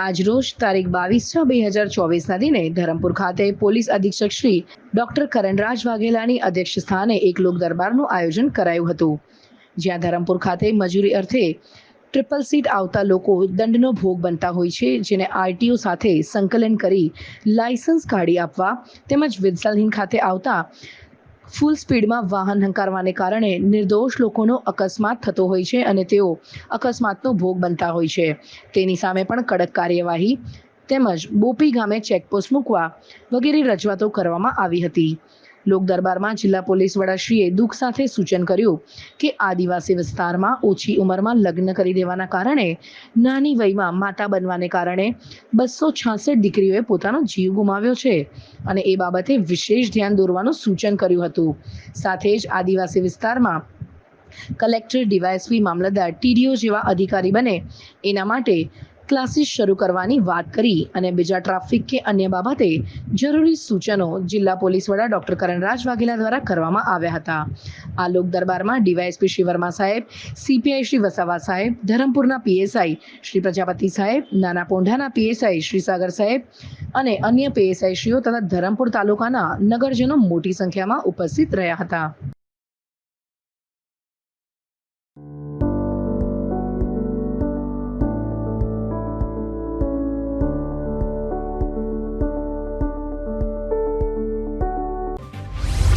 આજરોજ તારીખ બાવીસ છ બે હજાર ચોવીસના દિને ધરમપુર ખાતે પોલીસ અધિક્ષક શ્રી ડોક્ટર કરણરાજ વાઘેલાની અધ્યક્ષ સ્થાને એક લોક દરબારનું આયોજન કરાયું હતું. જ્યાં ધરમપુર ખાતે મજૂરી અર્થે ટ્રિપલ સીટ આવતા લોકો દંડનો ભોગ બનતા હોય છે, જેને આરટીઓ સાથે સંકલન કરી લાયસન્સ કાઢી આપવા તેમજ વિદસાલહીન ખાતે આવતા ફૂલ સ્પીડમાં વાહન હંકારવાને કારણે નિર્દોષ લોકોનો અકસ્માત થતો હોય છે અને તેઓ અકસ્માતનો ભોગ બનતા હોય છે. તેની સામે પણ કડક કાર્યવાહી તેમજ બોપી ગામે ચેકપોસ્ટ મૂકવા વગેરે રજૂઆતો કરવામાં આવી હતી. લોક દરબારમાં જિલ્લા પોલીસ વડાશ્રીએ દુઃખ સાથે સૂચન કર્યું કે આદિવાસી વિસ્તારમાં ઓછી ઉંમરમાં લગ્ન કરી દેવાના કારણે નાની વયમાં માતા બનવાને કારણે બસો છાસઠ દીકરીઓએ પોતાનો જીવ ગુમાવ્યો છે અને એ બાબતે વિશેષ ધ્યાન દોરવાનું સૂચન કર્યું હતું. સાથે જ આદિવાસી વિસ્તારમાં કલેક્ટર ડીવાયએસપી મામલતદાર ટીડીઓ જેવા અધિકારી બને એના માટે ક્લાસીસ શરૂ કરવાની વાત કરી અને બીજા ટ્રાફિક કે અન્ય બાબતે જરૂરી સૂચનો જિલ્લા પોલીસ વડા ડોક્ટર કરણરાજ વાઘેલા દ્વારા કરવામાં આવ્યા હતા. આ લોક દરબારમાં ડીવાયએસપી શ્રી વર્મા સાહેબ, સીપીઆઈ શ્રી વસાવા સાહેબ, ધરમપુરના પીએસઆઈ શ્રી પ્રજાપતિ સાહેબ, નાના પોંઢાના પીએસઆઈ શ્રી સાગર સાહેબ અને અન્ય પીએસઆઈ શ્રીઓ તથા ધરમપુર તાલુકાના નગરજનો મોટી સંખ્યામાં ઉપસ્થિત રહ્યા હતા.